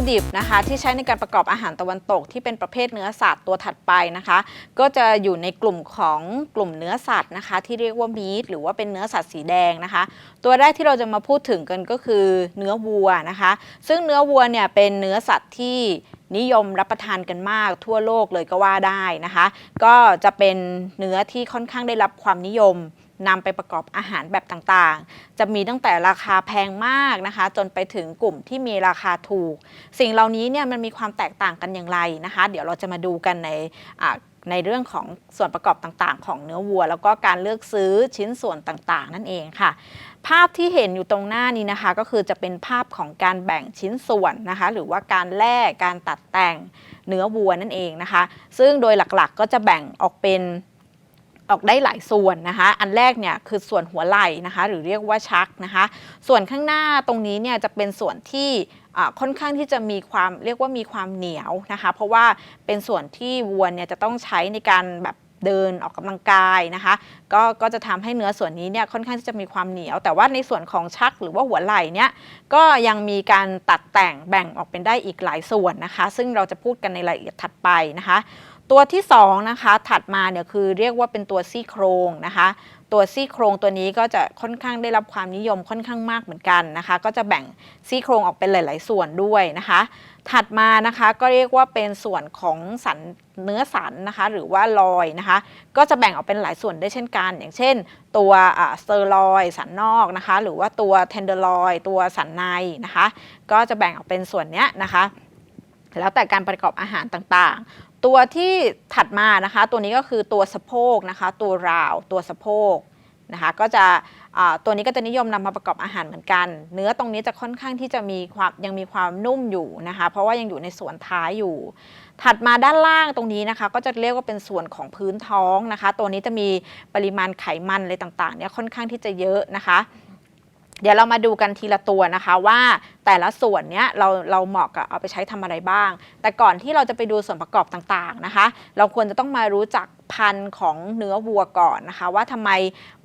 ถุดิบนะคะ ที่ใช้ในการประกอบอาหารตะวันตก ที่เป็นประเภทเนื้อสัตว์ตัวถัดไปนะคะ ก็จะอยู่ในกลุ่มของกลุ่มเนื้อสัตว์นะคะ ที่เรียกว่ามีทหรือว่าเป็นเนื้อสัตว์สีแดงนะคะ ตัวแรกที่เราจะมาพูดถึงกันก็คือเนื้อวัวนะคะ ซึ่งเนื้อวัวเนี่ยเป็นเนื้อสัตว์ที่นิยมรับประทานกันมากทั่วโลกเลยก็ว่าได้นะคะ ก็จะเป็นเนื้อที่ค่อนข้างได้รับความนิยม นำไปประกอบอาหารแบบต่างๆ จะมีตั้งแต่ราคาแพงมากนะคะ จนไปถึงกลุ่มที่มีราคาถูก สิ่งเหล่านี้เนี่ยมันมีความแตกต่างกันอย่างไรนะคะ เดี๋ยวเราจะมาดูกันในในเรื่องของส่วนประกอบต่างๆ ของเนื้อวัว แล้วก็การเลือกซื้อชิ้นส่วนต่างๆ นั่นเองค่ะ ภาพที่เห็นอยู่ตรงหน้านี้นะคะ ก็คือจะเป็นภาพของการแบ่งชิ้นส่วนนะคะ หรือว่าการแล่การตัดแต่งเนื้อวัวนั่นเองนะคะ ซึ่งโดยหลักๆก็จะแบ่งออกเป็น ออกได้หลายส่วนนะคะ อันแรกเนี่ยคือส่วนหัวไหล่นะคะ หรือเรียกว่าชักนะคะ ส่วนข้างหน้าตรงนี้เนี่ยจะเป็นส่วนที่ค่อนข้างที่จะมีความเรียกว่ามีความเหนียวนะคะ เพราะว่าเป็นส่วนที่วัวเนี่ยจะต้องใช้ในการแบบเดินออกกำลังกายนะคะก็ก็จะทำให้เนื้อส่วนนี้เนี่ยค่อนข้างที่จะมีความเหนียว แต่ว่าในส่วนของชักหรือว่าหัวไหล่เนี่ยก็ยังมีการตัดแต่งแบ่งออกเป็นได้อีกหลายส่วนนะคะ ซึ่งเราจะพูดกันในรายละเอียดถัดไปนะคะ ตัวที่2นะคะถัดมาเนี่ยคือเรียกว่าเป็นตัวซี่โครงนะคะ ตัวซี่โครงตัวนี้ก็จะค่อนข้างได้รับความนิยมค่อนข้างมากเหมือนกันนะคะ ก็จะแบ่งซี่โครงออกเป็นหลาย ๆ ส่วนด้วยนะคะ ถัดมานะคะก็เรียกว่าเป็นส่วนของสันเนื้อสันนะคะ หรือว่าลอยนะคะ ก็จะแบ่งออกเป็นหลายส่วนได้เช่นกัน อย่างเช่น ตัวสเตอร์ลอยสันนอกนะคะ หรือว่าตัวเทนเดอร์ลอยตัวสันในนะคะ ก็จะแบ่งออกเป็นส่วนเนี้ยนะคะแล้วแต่การประกอบอาหารต่าง ตัวที่ถัดมานะคะตัวนี้ก็คือตัวสะโพกนะคะ ตัวราวตัวสะโพกนะคะก็จะตัวนี้ก็จะนิยมนำมาประกอบอาหารเหมือนกัน เนื้อตรงนี้จะค่อนข้างที่จะมีความยังมีความนุ่มอยู่นะคะ เพราะว่ายังอยู่ในส่วนท้ายอยู่ ถัดมาด้านล่างตรงนี้นะคะ ก็จะเรียกว่าเป็นส่วนของพื้นท้องนะคะ ตัวนี้จะมีปริมาณไขมันอะไรต่างๆเนี่ยค่อนข้างที่จะเยอะนะคะ เดี๋ยวเรามาดูกันทีละตัวนะคะว่าแต่ละส่วนเนี้ยเราเราเหมาะกับเอาไปใช้ทำอะไรบ้าง แต่ก่อนที่เราจะไปดูส่วนประกอบต่างๆนะคะ เราควรจะต้องมารู้จักพันธุ์ของเนื้อวัวก่อนนะคะ ว่าทำไม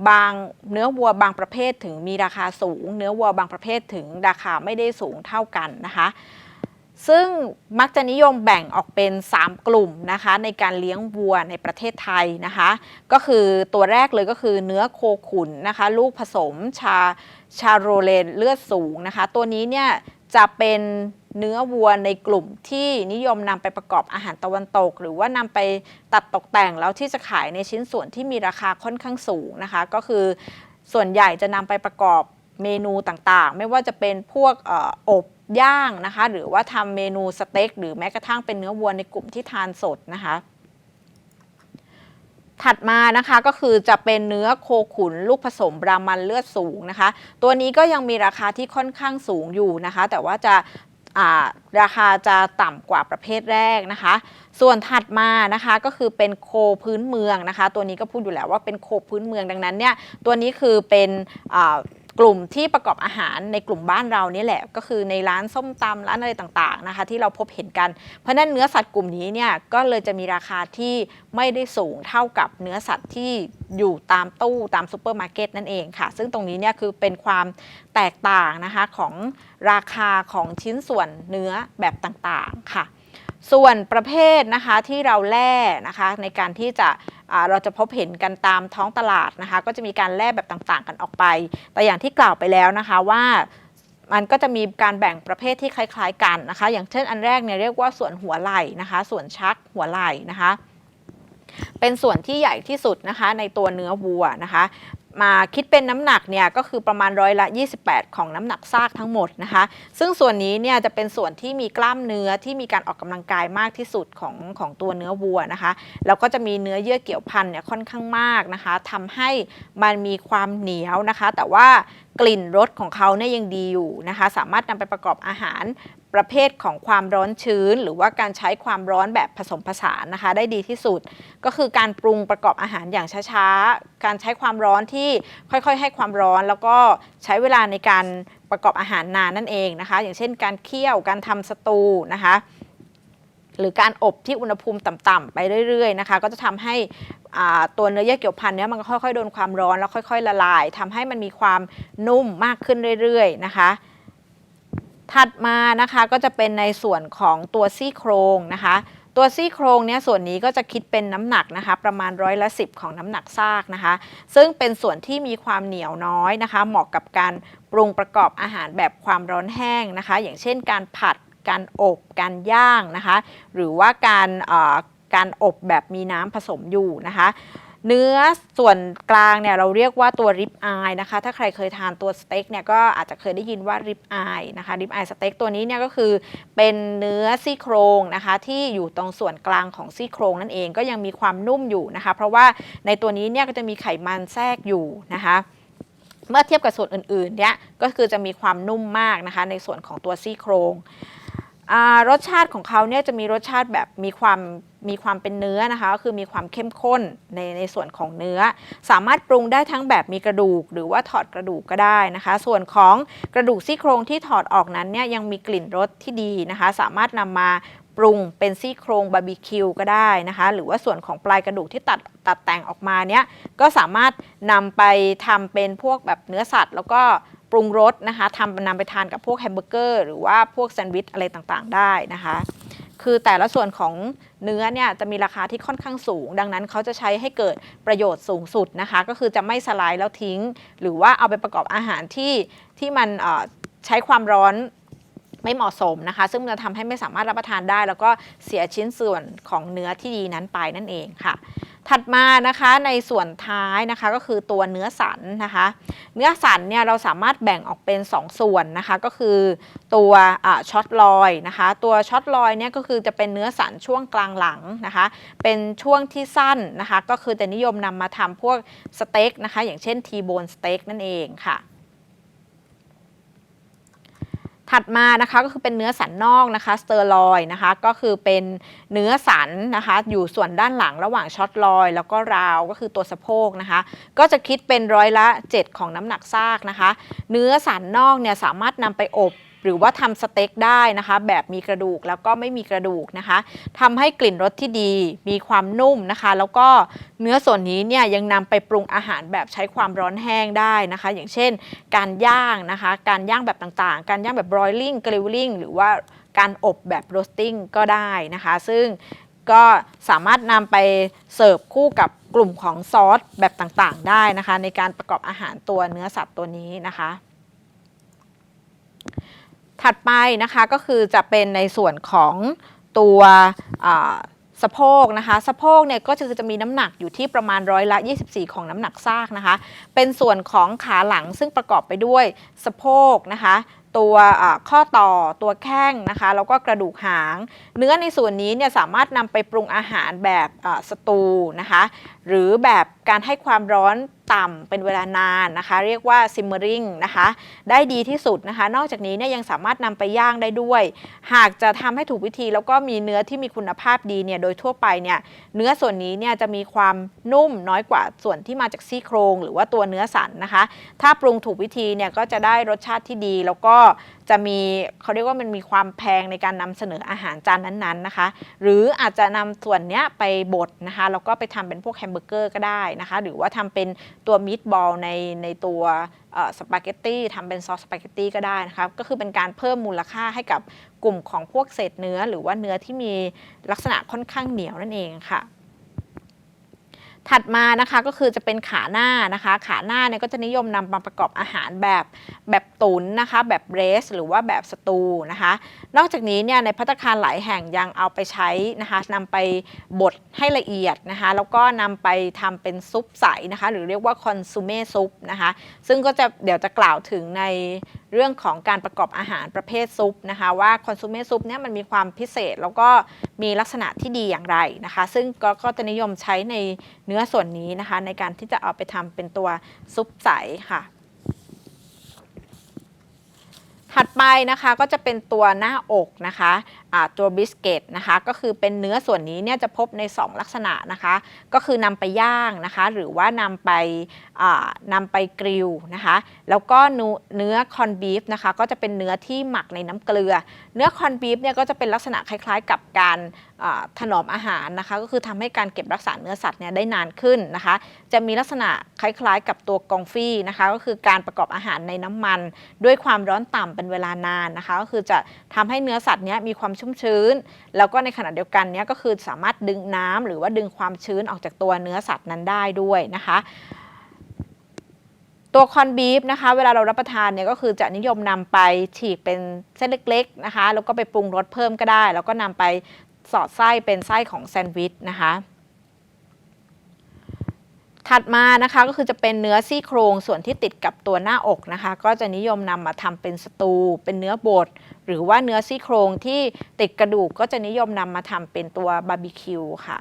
บางเนื้อวัวบางประเภทถึงมีราคาสูง เนื้อวัวบางประเภทถึงราคาไม่ได้สูงเท่ากันนะคะ ซึ่งมักจะนิยมแบ่งออกเป็น 3 กลุ่มนะคะในการเลี้ยงวัวในประเทศไทยนะคะ ก็คือตัวแรกเลยก็คือเนื้อโคขุนนะคะ ลูกผสมชาชาโรเลนเลือดสูงนะคะ ตัวนี้เนี่ยจะเป็นเนื้อวัวในกลุ่มที่นิยมนำไปประกอบอาหารตะวันตก หรือว่านำไปตัดตกแต่งแล้วที่จะขายในชิ้นส่วนที่มีราคาค่อนข้างสูงนะคะ ก็คือส่วนใหญ่จะนำไปประกอบเมนูต่างๆ ไม่ว่าจะเป็นพวกอออบ ย่างนะคะ หรือว่าทำเมนูสเต็กหรือแม้กระทั่งเป็นเนื้อวัวในกลุ่มที่ทานสดนะคะ ถัดมานะคะก็คือจะเป็นเนื้อโคขุนลูกผสมบรามันเลือดสูงนะคะ ตัวนี้ก็ยังมีราคาที่ค่อนข้างสูงอยู่นะคะ แต่ว่าจะาราคาจะต่ำกว่าประเภทแรกนะคะ ส่วนถัดมานะคะก็คือเป็นโคพื้นเมืองนะคะ ตัวนี้ก็พูดอยู่แล้วว่าเป็นโคพื้นเมืองดังนั้นเนี่ยตัวนี้คือเป็น กลุ่มที่ประกอบอาหารในกลุ่มบ้านเรานี่แหละ ก็คือในร้านส้มตำร้านอะไรต่างๆนะคะ ที่เราพบเห็นกัน เพราะนั้นเนื้อสัตว์กลุ่มนี้เนี่ยก็เลยจะมีราคาที่ไม่ได้สูงเท่ากับเนื้อสัตว์ที่อยู่ตามตู้ตามซูเปอร์มาร์เก็ตนั่นเองค่ะ ซึ่งตรงนี้เนี่ยคือเป็นความแตกต่างนะคะของราคาของชิ้นส่วนเนื้อแบบต่างๆค่ะ ส่วนประเภทนะคะที่เราแล่นะคะในการที่จะ เราจะพบเห็นกันตามท้องตลาดนะคะ ก็จะมีการแลกแบบต่างๆ กันออกไป แต่อย่างที่กล่าวไปแล้วนะคะว่ามันก็จะมีการแบ่งประเภทที่คล้าย ๆ กันนะคะ อย่างเช่นอันแรกเนี่ยเรียกว่าส่วนหัวไหล่นะคะ ส่วนชักหัวไหล่นะคะ เป็นส่วนที่ใหญ่ที่สุดนะคะในตัวเนื้อวัวนะคะ มาคิดเป็นน้ำหนักเนี่ยก็คือประมาณร้อยละ 28 ของน้ำหนักซากทั้งหมดนะคะ ซึ่งส่วนนี้เนี่ยจะเป็นส่วนที่มีกล้ามเนื้อที่มีการออกกำลังกายมากที่สุดของของตัวเนื้อวัวนะคะแล้วก็จะมีเนื้อเยื่อเกี่ยวพันเนี่ยค่อนข้างมากนะคะทำให้มันมีความเหนียวนะคะ แต่ว่า กลิ่นรสของเขาเนี่ยยังดีอยู่นะคะ สามารถนำไปประกอบอาหารประเภทของความร้อนชื้น หรือว่าการใช้ความร้อนแบบผสมผสานนะคะ ได้ดีที่สุด ก็คือการปรุงประกอบอาหารอย่างช้าๆ การใช้ความร้อนที่ค่อยๆ ให้ความร้อน แล้วก็ใช้เวลาในการประกอบอาหารนานนั่นเองนะคะ อย่างเช่น การเคี่ยวการทำสตูนะคะ หรือการอบที่อุณหภูมิต่ำๆไปเรื่อยๆนะคะก็จะทำให้ตัวเนื้อเยื่อเกี่ยวพันเนี่ยมันค่อยๆโดนความร้อนแล้วค่อย ๆ ละลายทำให้มันมีความนุ่มมากขึ้นเรื่อยๆนะคะ ถัดมานะคะก็จะเป็นในส่วนของตัวซี่โครงนะคะตัวซี่โครงเนี่ยส่วนนี้ก็จะคิดเป็นน้ำหนักนะคะประมาณร้อยละสิของน้ำหนักซากนะคะ ซึ่งเป็นส่วนที่มีความเหนียวน้อยนะคะ เหมาะกับการปรุงประกอบอาหารแบบความร้อนแห้งนะคะ อย่างเช่นการผัด การอบการย่างนะคะ หรือว่าการการอบแบบมีน้ำผสมอยู่นะคะเนื้อส่วนกลางเนี่ยเราเรียกว่าตัวริบอายนะคะ ถ้าใครเคยทานตัวสเต็กเนี่ยก็อาจจะเคยได้ยินว่าริบอายนะคะริบอายสเต็กตัวนี้เนี่ยก็คือเป็นเนื้อซี่โครงนะคะ ที่อยู่ตรงส่วนกลางของซี่โครงนั่นเองก็ยังมีความนุ่มอยู่นะคะ เพราะว่าในตัวนี้เนี่ยก็จะมีไขมันแทรกอยู่นะคะเมื่อเทียบกับส่วนอื่นๆเนี่ยก็คือจะมีความนุ่มมากนะคะ ในส่วนของตัวซี่โครง รสชาติของเขาเนี่ยจะมีรสชาติแบบมีความมีความเป็นเนื้อนะคะก็คือมีความเข้มข้นในในส่วนของเนื้อ สามารถปรุงได้ทั้งแบบมีกระดูก หรือว่าถอดกระดูกก็ได้นะคะ ส่วนของกระดูกซี่โครงที่ถอดออกนั้นเนี่ยยังมีกลิ่นรสที่ดีนะคะ สามารถนำมาปรุงเป็นซี่โครงบาร์บีคิวก็ได้นะคะ หรือว่าส่วนของปลายกระดูกที่ตัดตัดแต่งออกมาเนี่ยก็สามารถนำไปทำเป็นพวกแบบเนื้อสัตว์ แล้วก็ รุงรสนะคะทำนำไปทานกับพวกแฮมเบอร์เกอร์หรือว่าพวกแซนด์วิชอะไรต่างๆ ได้นะคะ คือแต่ละส่วนของเนื้อเนี่ยจะมีราคาที่ค่อนข้างสูง ดังนั้นเขาจะใช้ให้เกิดประโยชน์สูงสุดนะคะ ก็คือจะไม่สลายแล้วทิ้ง หรือว่าเอาไปประกอบอาหารที่ที่มันใช้ความร้อนไม่เหมาะสมนะคะ ซึ่งมันจะทำให้ไม่สามารถรับประทานได้ แล้วก็เสียชิ้นส่วนของเนื้อที่ดีนั้นไปนั่นเองค่ะ ถัดมานะคะในส่วนท้ายนะคะก็คือตัวเนื้อสันนะคะ เนื้อสันเนี่ยเราสามารถแบ่งออกเป็น 2 ส่วนนะคะ ก็คือตัวช็อตลอยนะคะ ตัวช็อตลอยเนี่ยก็คือจะเป็นเนื้อสันช่วงกลางหลังนะคะ เป็นช่วงที่สั้นนะคะ ก็คือจะนิยมนำมาทำพวกสเต็กนะคะ อย่างเช่นทีโบนสเต็กนั่นเองค่ะ ถัดมานะคะก็คือเป็นเนื้อสันนอกนะคะสเตอร์ลอยนะคะก็คือเป็นเนื้อสันนะคะอยู่ส่วนด้านหลังระหว่างช็อตลอย แล้วก็ราวก็คือตัวสะโพกนะคะ ก็จะคิดเป็นร้อยละ 7 ของน้ำหนักซากนะคะ เนื้อสันนอกเนี่ยสามารถนำไปอบ หรือว่าทำสเต็กได้นะคะ แบบมีกระดูกแล้วก็ไม่มีกระดูกนะคะทำให้กลิ่นรสที่ดีมีความนุ่มนะคะ แล้วก็เนื้อส่วนนี้เนี่ยยังนำไปปรุงอาหารแบบใช้ความร้อนแห้งได้นะคะ อย่างเช่น การย่างนะคะ การย่างแบบต่างๆ การย่างแบบ broiling grilling หรือว่าการอบแบบ roasting ก็ได้นะคะ ซึ่งก็สามารถนำไปเสิร์ฟคู่กับกลุ่มของซอสแบบต่างๆ ได้นะคะ ในการประกอบอาหารตัวเนื้อสัตว์ตัวนี้นะคะ ถัดไปนะคะก็คือจะเป็นในส่วนของตัวสะโพกนะคะสะโพกเนี่ยก็จะจะมีน้ำหนักอยู่ที่ประมาณร้อยละ 24 ของน้ำหนักซากนะคะ เป็นส่วนของขาหลังซึ่งประกอบไปด้วยสะโพกนะคะ ตัวข้อต่อตัวแข้งนะคะแล้วก็กระดูกหาง เนื้อในส่วนนี้เนี่ยสามารถนำไปปรุงอาหารแบบสตูนะคะหรือแบบการให้ความร้อนต่ำเป็นเวลานานนะคะ เรียกว่า simmering นะคะได้ดีที่สุดนะคะ นอกจากนี้เนี่ยยังสามารถนำไปย่างได้ด้วย หากจะทำให้ถูกวิธีแล้วก็มีเนื้อที่มีคุณภาพดีเนี่ยโดยทั่วไปเนี่ยเนื้อส่วนนี้เนี่ยจะมีความนุ่มน้อยกว่าส่วนที่มาจากซี่โครง หรือว่าตัวเนื้อสันนะคะ ถ้าปรุงถูกวิธีเนี่ยก็จะได้รสชาติที่ดีแล้วก็จะมีเขาเรียกว่ามันมีความแพงในการนำเสนออาหารจานนั้นๆนะคะ หรืออาจจะนำส่วนเนี้ยไปบดนะคะแล้วก็ไปทำเป็นพวกแฮมเบอร์เกอร์ก็ได้นะคะ หรือว่าทำเป็นตัวมีดบอลในในตัวสปาเกตตี้ทำเป็นซอสสปาเกตตี้ก็ได้นะคะก็คือเป็นการเพิ่มมูลค่าให้กับกลุ่มของพวกเศษเนื้อ หรือว่าเนื้อที่มีลักษณะค่อนข้างเหนียวนั่นเองค่ะ ถัดมานะคะก็คือจะเป็นขาหน้านะคะ ขาหน้าเนี่ยก็จะนิยมนำมาประกอบอาหารแบบแบบตุนนะคะ แบบเรส หรือว่าแบบสตูนะคะ นอกจากนี้เนี่ยในพัตคารหลายแห่งยังเอาไปใช้นะคะนำไปบดให้ละเอียดนะคะ แล้วก็นำไปทำเป็นซุปใสนะคะ หรือเรียกว่าคอนซูเม่ซุปนะคะ ซึ่งก็จะเดี๋ยวจะกล่าวถึงใน เรื่องของการประกอบอาหารประเภทซุปนะคะว่าคอนซูเมซุปเนี่ยมันมีความพิเศษแล้วก็มีลักษณะที่ดีอย่างไรนะคะ ซึ่งก็ก็จะนิยมใช้ในเนื้อส่วนนี้นะคะ ในการที่จะเอาไปทำเป็นตัวซุปใสค่ะ ถัดไปนะคะก็จะเป็นตัวหน้าอกนะคะะตัวบิสเกตนะคะก็คือเป็นเนื้อส่วนนี้เนี่ยจะพบใน 2 ลักษณะนะคะ ก็คือนำไปย่างนะคะ หรือว่านำไปนำไปกริลนะคะ แล้วก็เนื้อคอนบีฟนะคะก็จะเป็นเนื้อที่หมักในน้ำเกลือ เนื้อคอนบีฟเนี่ยก็จะเป็นลักษณะคล้ายๆ กับการถนอมอาหารนะคะ ก็คือทำให้การเก็บรักษาเนื้อสัตว์เนี่ยได้นานขึ้นนะคะ จะมีลักษณะคล้ายๆ กับตัวกองฟี่นะคะ ก็คือการประกอบอาหารในน้ำมัน ด้วยความร้อนต่ำเป็นเป็นเวลานานนะคะ ก็คือจะทำให้เนื้อสัตว์เนี้ยมีความชุ่มชื้น แล้วก็ในขณะเดียวกันเนี้ยก็คือสามารถดึงน้ำหรือว่าดึงความชื้นออกจากตัวเนื้อสัตว์นั้นได้ด้วยนะคะตัวคอนบีฟนะคะเวลาเรารับประทานเนี่ยก็คือจะนิยมนำไปฉีกเป็นเส้นเล็กๆนะคะแล้วก็ไปปรุงรสเพิ่มก็ได้ แล้วก็นำไป สอดไส้เป็นไส้ของแซนด์วิชนะคะ ถัดมานะคะก็คือจะเป็นเนื้อซี่โครงส่วนที่ติดกับตัวหน้าอกนะคะ ก็จะนิยมนำมาทำเป็นสตู เป็นเนื้อบดหรือว่าเนื้อซี่โครงที่ติดกระดูกก็จะนิยมนำมาทำเป็นตัวบาร์บีคิวค่ะ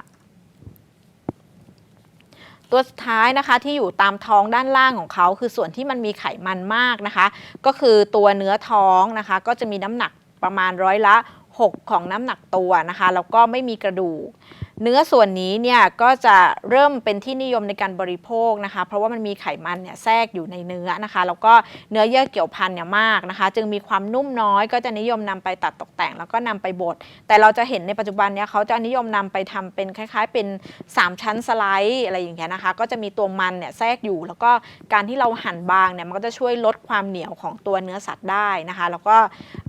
ตัวสุดท้ายนะคะที่อยู่ตามท้องด้านล่างของเขาคือส่วนที่มันมีไขมันมากนะคะ ก็คือตัวเนื้อท้องนะคะ ก็จะมีน้ำหนักประมาณร้อยละ 6 ของน้ำหนักตัวนะคะ แล้วก็ไม่มีกระดูก เนื้อส่วนนี้เนี่ยก็จะเริ่มเป็นที่นิยมในการบริโภคนะคะ เพราะว่ามันมีไขมันเนี่ยแทรกอยู่ในเนื้อนะคะ แล้วก็เนื้อเยื่อเกี่ยวพันเนี่ยมากนะคะ จึงมีความนุ่มน้อย ก็จะนิยมนำไปตัดตกแต่ง แล้วก็นำไปบด แต่เราจะเห็นในปัจจุบันเนี่ยเขาจะนิยมนำไปทำเป็นคล้าย ๆ เป็น 3 ชั้นสไลด์อะไรอย่างเงี้ยนะคะ ก็จะมีตัวมันเนี่ยแทรกอยู่ แล้วก็การที่เราหั่นบางเนี่ยมันก็จะช่วยลดความเหนียวของตัวเนื้อสัตว์ได้นะคะ แล้วก็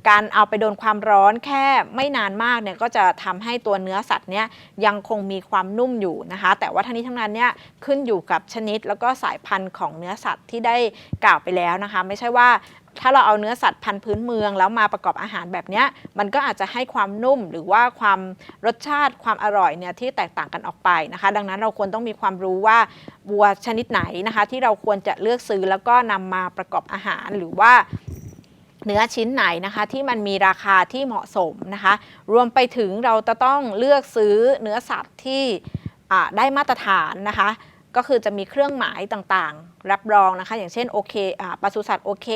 การเอาไปโดนความร้อนแค่ไม่นานมากเนี่ยก็จะทำให้ตัวเนื้อสัตว์เนี่ยยังคงมีความนุ่มอยู่นะคะ แต่ว่าทั้งนี้ทั้งนั้นเนี่ยขึ้นอยู่กับชนิดแล้วก็สายพันธุ์ของเนื้อสัตว์ที่ได้กล่าวไปแล้วนะคะ ไม่ใช่ว่าถ้าเราเอาเนื้อสัตว์พันธุ์พื้นเมือง แล้วมาประกอบอาหารแบบเนี้ยมันก็อาจจะให้ความนุ่มหรือว่าความรสชาติความอร่อยเนี่ยที่แตกต่างกันออกไปนะคะ ดังนั้นเราควรต้องมีความรู้ว่าวัวชนิดไหนนะคะ ที่เราควรจะเลือกซื้อแล้วก็นำมาประกอบอาหารหรือว่า เนื้อชิ้นไหนนะคะที่มันมีราคาที่เหมาะสมนะคะ รวมไปถึงเราจะต้องเลือกซื้อเนื้อสัตว์ที่ได้มาตรฐานนะคะ ก็คือจะมีเครื่องหมายต่างๆ รับรองนะคะ อย่างเช่นโอเคอ่าปศุสัตว์โอเค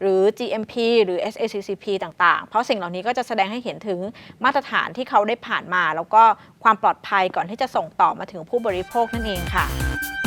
หรือ GMP หรือ SACCP ต่างๆ เพราะสิ่งเหล่านี้ก็จะแสดงให้เห็นถึงมาตรฐานที่เขาได้ผ่านมา แล้วก็ความปลอดภัยก่อนที่จะส่งต่อมาถึงผู้บริโภคนั่นเองค่ะ